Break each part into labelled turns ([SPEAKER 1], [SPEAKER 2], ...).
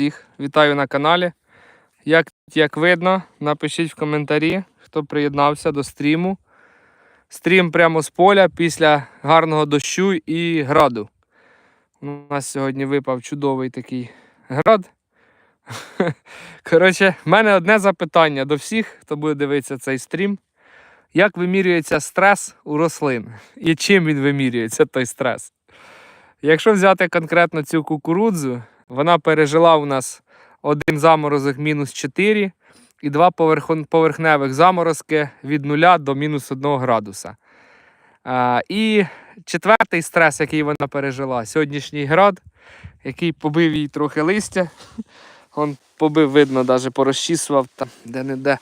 [SPEAKER 1] всіх, вітаю на каналі. Як, як видно, напишіть в коментарі, хто приєднався до стріму. Стрім прямо з поля після гарного дощу і граду. У нас сьогодні випав чудовий такий град. Коротше, в мене одне запитання до всіх, хто буде дивитися цей стрім. Як вимірюється стрес у рослин? І чим він вимірюється, той стрес? Якщо взяти конкретно цю кукурудзу, вона пережила у нас один заморозок мінус 4 і два поверхневих заморозки від 0 до мінус 1 градуса. І четвертий стрес, який вона пережила, сьогоднішній град, який побив їй трохи листя. Он побив, видно, навіть порозчісував де-не-де.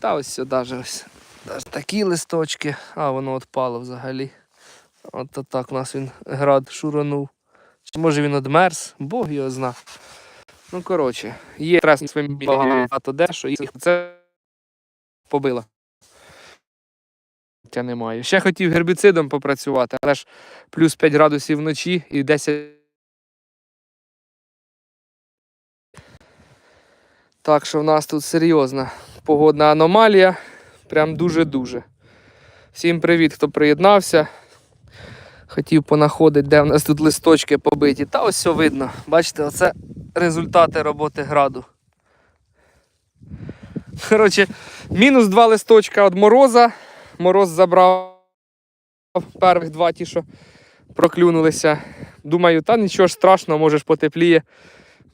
[SPEAKER 1] Та ось сюди ось. Навіть такі листочки, а воно відпало взагалі. От так у нас він град шуранув. Чи може він одмерз? Бог його зна. Ну, коротше, є стрес своїм багато дещо, і це побило. Я не маю. Ще хотів гербіцидом попрацювати, але ж плюс 5 градусів вночі і 10. Так що в нас тут серйозна погодна аномалія. Прям дуже-дуже. Всім привіт, хто приєднався. Хотів понаходити, де в нас тут листочки побиті. Та ось все видно. Бачите, оце результати роботи граду. Коротше, мінус два листочка від мороза. Мороз забрав перших два ті, що проклюнулися. Думаю, та нічого ж страшного, може ж потепліє,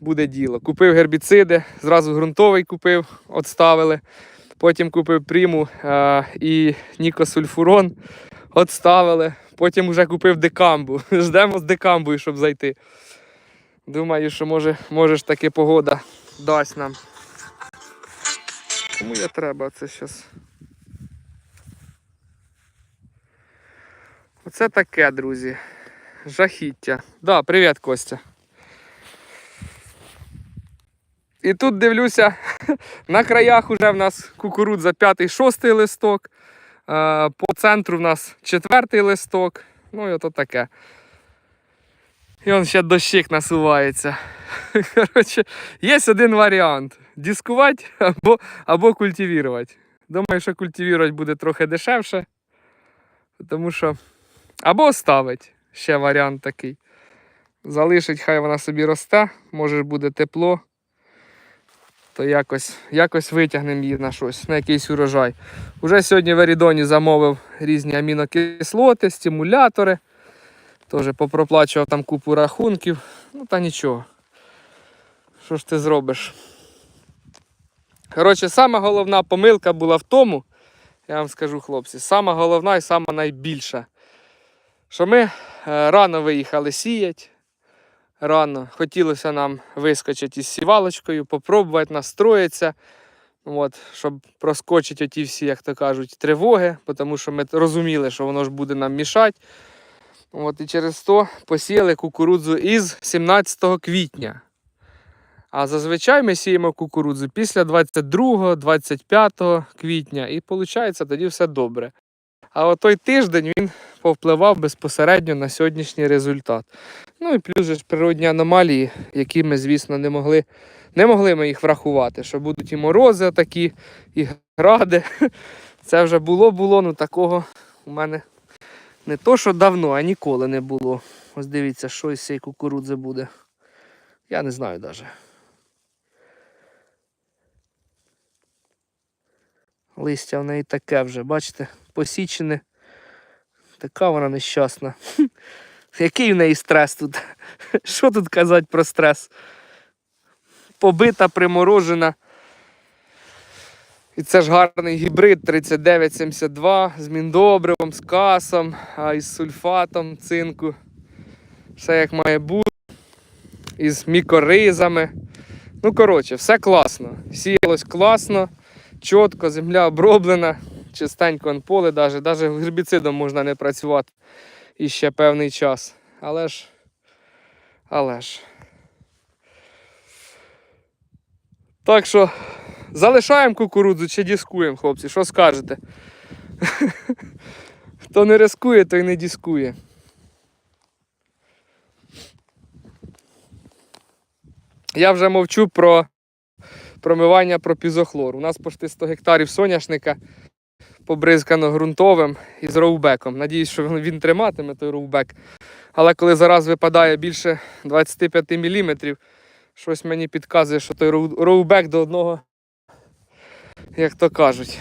[SPEAKER 1] буде діло. Купив гербіциди, зразу ґрунтовий купив, отставили. Потім купив приму е, і нікосульфурон, отставили. Потім вже купив декамбу. Ждемо з декамбою, щоб зайти. Думаю, що може, може ж таки погода дасть нам. Кому я треба це зараз? Оце таке, друзі. Жахіття. Да, привіт, Костя. І тут дивлюся, на краях уже в нас кукурудза п'ятий, шостий листок. Е, По центру в нас четвертий листок. Ну і ото таке. І он ще дощик насувається. Коротше, є один варіант: дискувати або, або культивувати. Думаю, що культивувати буде трохи дешевше. Тому що. Або оставить. Ще варіант такий. Залишить, хай вона собі росте, може буде тепло. То якось, якось витягнемо її на щось, на якийсь урожай. Уже сьогодні в Ерідоні замовив різні амінокислоти, стимулятори. Теж попроплачував там купу рахунків. Ну та нічого. Що ж ти зробиш? Коротше, сама головна помилка була в тому, я вам скажу, хлопці, сама головна і сама найбільша. Що ми е, рано виїхали сіять. Рано хотілося нам вискочити із сівалочкою, попробувати настроїтися, от, щоб проскочити оті всі, як то кажуть, тривоги, тому що ми розуміли, що воно ж буде нам мішати. От, і через то посіяли кукурудзу із 17 квітня. А зазвичай ми сіємо кукурудзу після 22-25 квітня, і виходить, тоді все добре. А от той тиждень він повпливав безпосередньо на сьогоднішній результат. Ну і плюс ж природні аномалії, які ми, звісно, не могли, не могли ми їх врахувати, що будуть і морози такі, і гради. Це вже було, було, ну такого у мене не то, що давно, а ніколи не було. Ось дивіться, що із цієї кукурудзи буде. Я не знаю навіть. Листя в неї таке вже, бачите, посічене. Така вона нещасна. Який в неї стрес тут? Що тут казати про стрес? Побита, приморожена. І це ж гарний гібрид 3972 з міндобривом, з касом, а із сульфатом цинку. Все як має бути. Із мікоризами. Ну, коротше, все класно. Сіялось класно, чітко, земля оброблена, чистенько поле, навіть, навіть гербіцидом можна не працювати і ще певний час. Але ж. Але ж. Так що залишаємо кукурудзу чи дискуємо, хлопці, що скажете? Хто не рискує, той не дискує. Я вже мовчу про промивання про пізохлор. У нас почти 100 гектарів соняшника побризкано ґрунтовим із роубеком. Надіюсь, що він триматиме той роубек. Але коли зараз випадає більше 25 мм, щось мені підказує, що той роубек до одного, як то кажуть.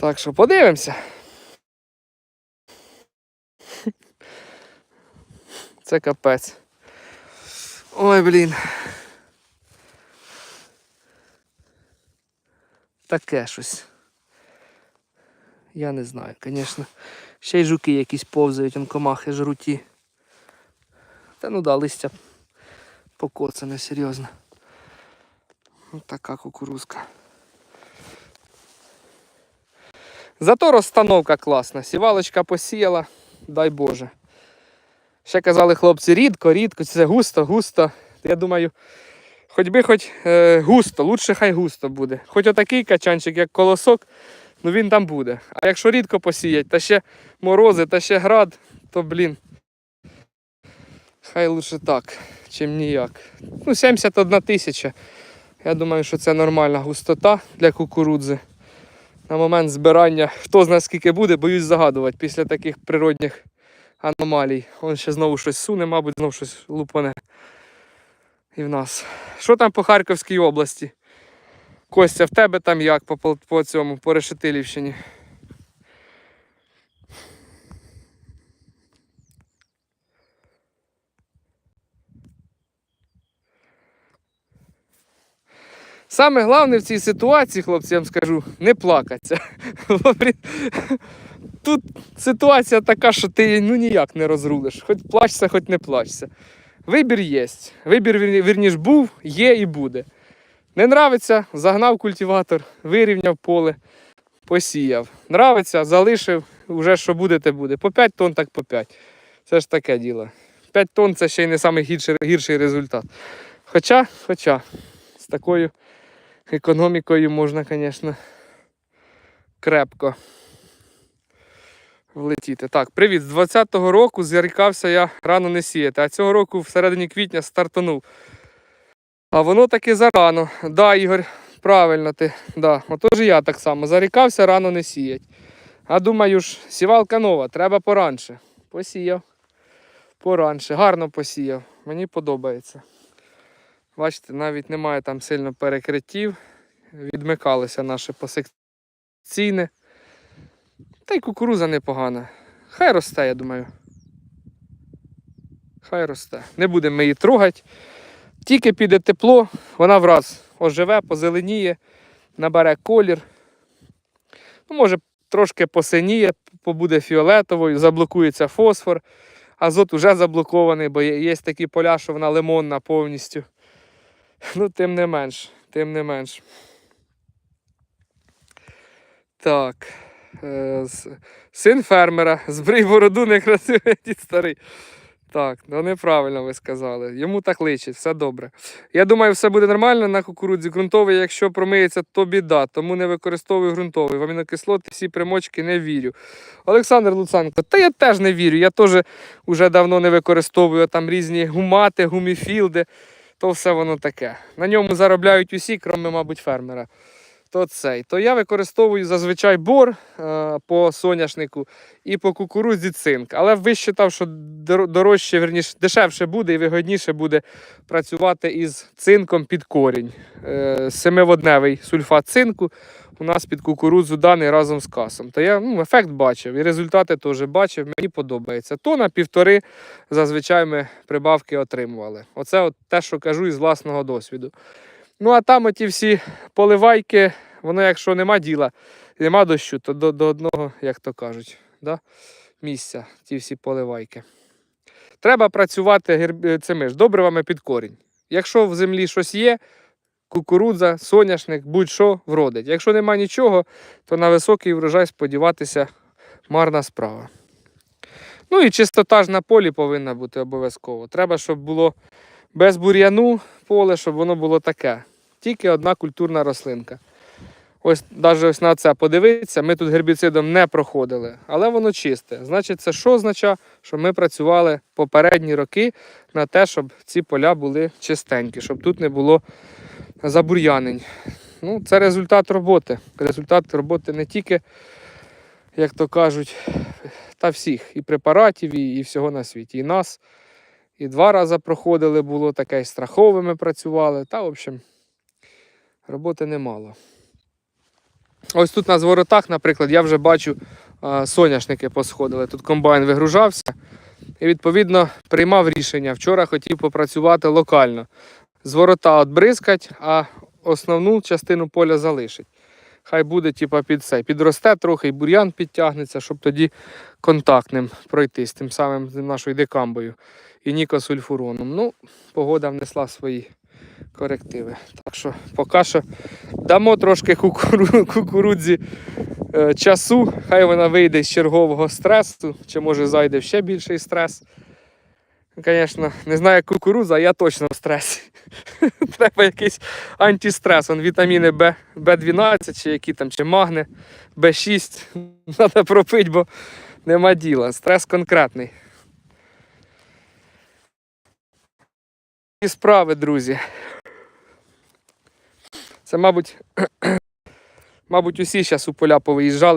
[SPEAKER 1] Так що подивимося. Це капець. Ой, блін. Таке щось. Я не знаю, звісно. Ще й жуки якісь повзають, он комахи жруті. Та ну да, листя покоцане, серйозно. Ось така кукурузка. Зато розстановка класна. Сівалочка посіяла, дай Боже. Ще казали хлопці, рідко, рідко, це густо, густо. Я думаю, хоч би хоч е, густо, лучше хай густо буде. Хоч отакий качанчик, як колосок, ну він там буде. А якщо рідко посіять, та ще морози, та ще град, то блін. Хай лучше так, чим ніяк. Ну, 71 тисяча. Я думаю, що це нормальна густота для кукурудзи. На момент збирання, хто знає скільки буде, боюсь загадувати після таких природних аномалій. Он ще знову щось суне, мабуть, знову щось лупане. І в нас. Що там по Харківській області? Костя, в тебе там як по, по, цьому, по Решетилівщині? Саме головне в цій ситуації, хлопці, я вам скажу, не плакатися. Тут ситуація така, що ти ну ніяк не розрулиш. Хоч плачся, хоч не плачся. Вибір є. Вибір, вірні- вірніш, був, є і буде. Не нравиться, загнав культиватор, вирівняв поле, посіяв. Нравиться, залишив, вже що буде, те буде. По 5 тонн, так по 5. Це ж таке діло. 5 тонн це ще й не найгірший гірший результат. Хоча, хоча, з такою економікою можна, звісно, крепко влетіти. Так, привіт. З 20-го року зарікався я рано не сіяти, а цього року в середині квітня стартанув. А воно таки зарано. Да, Ігор, правильно ти. Да. Отож і я так само. Зарікався рано не сіять. А думаю ж, сівалка нова, треба поранше. Посіяв. Поранше. Гарно посіяв. Мені подобається. Бачите, навіть немає там сильно перекриттів. Відмикалися наші посекційне. Та й кукуруза непогана. Хай росте, я думаю. Хай росте. Не будемо ми її трогати. Тільки піде тепло, вона враз оживе, позеленіє, набере колір. Ну, може, трошки посиніє, побуде фіолетовою, заблокується фосфор. Азот вже заблокований, бо є такі поля, що вона лимонна повністю. Ну, тим не менш, тим не менш. Так. Е, Син фермера, збрий бороду не красивий дід старий. Так, ну неправильно ви сказали. Йому так личить, все добре. Я думаю, все буде нормально на кукурудзі. Ґрунтовий, якщо промиється, то біда, тому не використовую ґрунтовий. В амінокислоти всі примочки не вірю. Олександр Луценко, та я теж не вірю. Я теж вже давно не використовую там різні гумати, гуміфілди. То все воно таке. На ньому заробляють усі, крім, мабуть, фермера. То цей. То я використовую зазвичай бор е, по соняшнику і по кукурудзі цинк. Але вважав, що дорожче, верніше, дешевше буде і вигодніше буде працювати із цинком під корінь. Е, Семиводневий сульфат цинку у нас під кукурудзу даний разом з касом. То я ну, ефект бачив і результати теж бачив. Мені подобається. То на півтори зазвичай ми прибавки отримували. Оце от те, що кажу із власного досвіду. Ну а там оті всі поливайки, воно якщо нема діла, нема дощу, то до, до одного, як то кажуть, да? місця ті всі поливайки. Треба працювати герб- цими ж добривами під корінь. Якщо в землі щось є, кукурудза, соняшник, будь-що вродить. Якщо нема нічого, то на високий врожай сподіватися марна справа. Ну і чистота ж на полі повинна бути обов'язково. Треба, щоб було без бур'яну поле, щоб воно було таке. Тільки одна культурна рослинка. Ось навіть ось на це подивитися, ми тут гербіцидом не проходили, але воно чисте. Значить, це що означає? Що ми працювали попередні роки на те, щоб ці поля були чистенькі, щоб тут не було забур'янень. Ну, це результат роботи. Результат роботи не тільки, як то кажуть, та всіх, і препаратів, і, і всього на світі. І нас, і два рази проходили, було таке, і страховими працювали. Та, в общем, роботи немало. Ось тут на зворотах, наприклад, я вже бачу соняшники посходили. Тут комбайн вигружався і, відповідно, приймав рішення. Вчора хотів попрацювати локально. Зворота отбризкать, а основну частину поля залишить. Хай буде, типа, під цей. Підросте трохи, і бур'ян підтягнеться, щоб тоді контактним пройти з тим самим нашою декамбою і нікосульфуроном. Ну, погода внесла свої корективи. Так що поки що дамо трошки кукуру, кукурудзі е, часу. Хай вона вийде з чергового стресу, чи може зайде в ще більший стрес. Звісно, не знаю, як кукурудза, а я точно в стресі. Треба якийсь антистрес. Он вітаміни Б, Б12 чи які там, чи магни, Б6. Треба пропити, бо нема діла. Стрес конкретний. Справи, друзі. Це, мабуть, мабуть, усі зараз у поля повиїжджали.